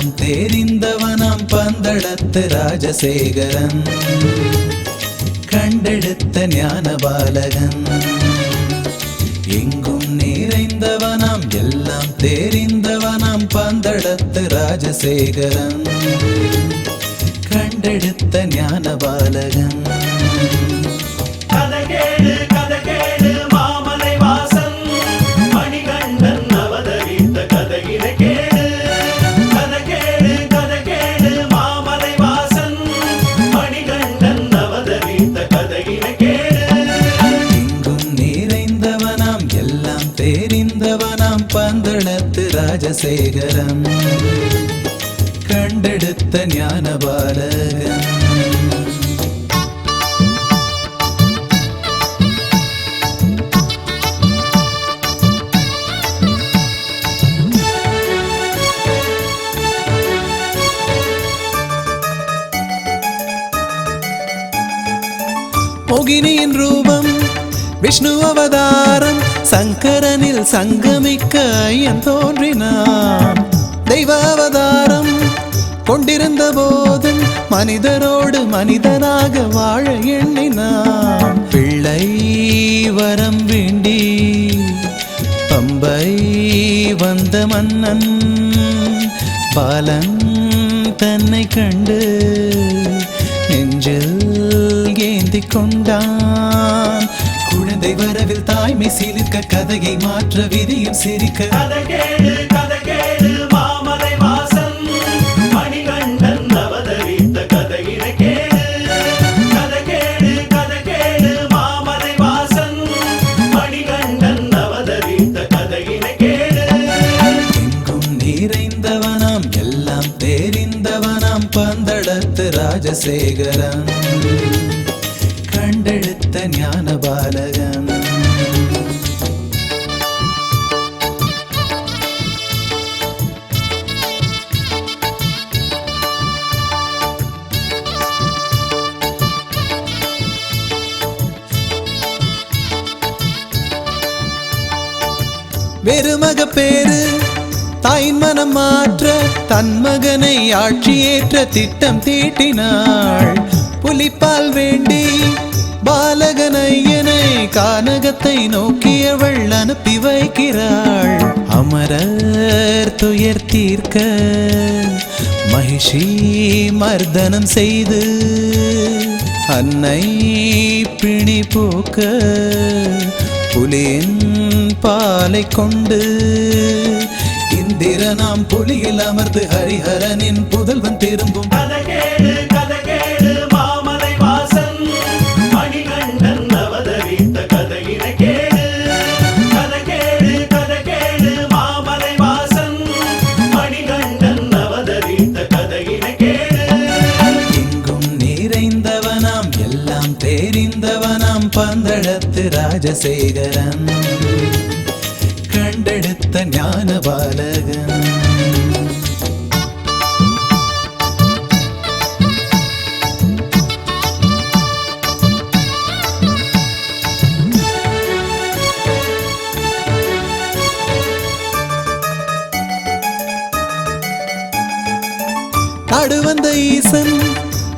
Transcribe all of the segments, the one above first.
எல்லாம் தெரிந்தவனாம் பந்தளத்து ராஜசேகரன். கண்டெடுத்த ஞான பாலகன் எங்கும் நிறைந்தவனாம் எல்லாம் தெரிந்தவனாம் பந்தளத்து ராஜசேகரன். கண்டெடுத்த ஞான பாலகன் பந்தளத்து ராஜசேகரம். கண்டெடுத்த ஞான பாலகன் மோகினியின் ரூபம் விஷ்ணு அவதாரம் சங்கரனில் சங்கமிக்க ஐயன் தோன்றினான். தெய்வ அவதாரம் கொண்டிருந்த போதும் மனிதரோடு மனிதனாக வாழ எண்ணினான். பிள்ளை வரம் வேண்டி பம்பை வந்த மன்னன் பாலன் தன்னை கண்டு நெஞ்சில் ஏந்தி கொண்டான். குழந்தை வரவில் தாய்மை சிலிர்க்க கதையை மாற்ற விதியும் சிரிக்க. நிறைந்தவனாம் எல்லாம் தெரிந்தவனாம் பந்தளத்து ராஜசேகரன். கண்டெடுத்த ஞான பாலகன் வெறுமக பேரு தாயின் மனம் மாற்ற தன் மகனை ஆட்சியேற்ற திட்டம் தீட்டினாள் கானகத்தை நோக்கியவள் அனுப்பி வைக்கிறாள். அமரர் துயர் தீர்க்க மகிஷி மர்தனம் செய்து அன்னை பிணி போக்க புலியின் பாலை கொண்டு இந்திர நாம் புலியில் அமர்ந்து ஹரிஹரனின் புதல்வன் திரும்பும். பந்தளத்து ராஜசேகரன் கண்டெடுத்த ஞான பாலகன் நாடு வந்த ஈசன்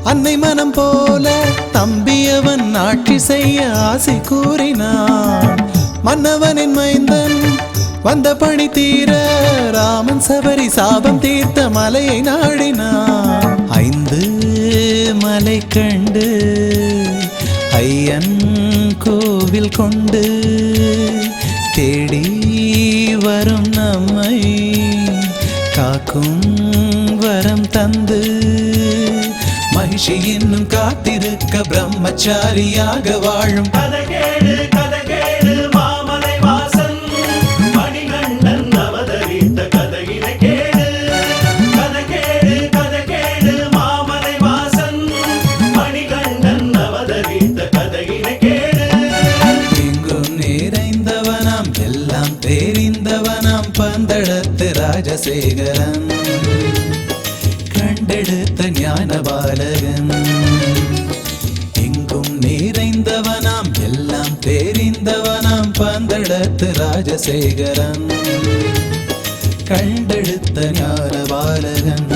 அன்னை மனம் போல தம்பியவன் ஆட்சி செய்ய ஆசை கூறினான். மன்னவனின் மைந்தன் வந்த பணி தீர ராமன் சபரி சாபம் தீர்த்த மலையை நாடினான். ஐந்து மலை கண்டு ஐயன் கோவில் கொண்டு தேடி வரும் நம்மை காக்கும் வரம் தந்து மகிஷி என்னும் காத்திருக்க பிரம்மச்சாரியாக வாழும். நிறைந்தவனாம் எல்லாம் தெரிந்தவனாம் பந்தளத்து ராஜசேகரன். கண்டெடுத்த ஞான பாலகன் எங்கும் நிறைந்தவனாம் எல்லாம் தெரிந்தவனாம் பந்தடத்து ராஜசேகரன். கண்டெடுத்த ஞான பாலகன்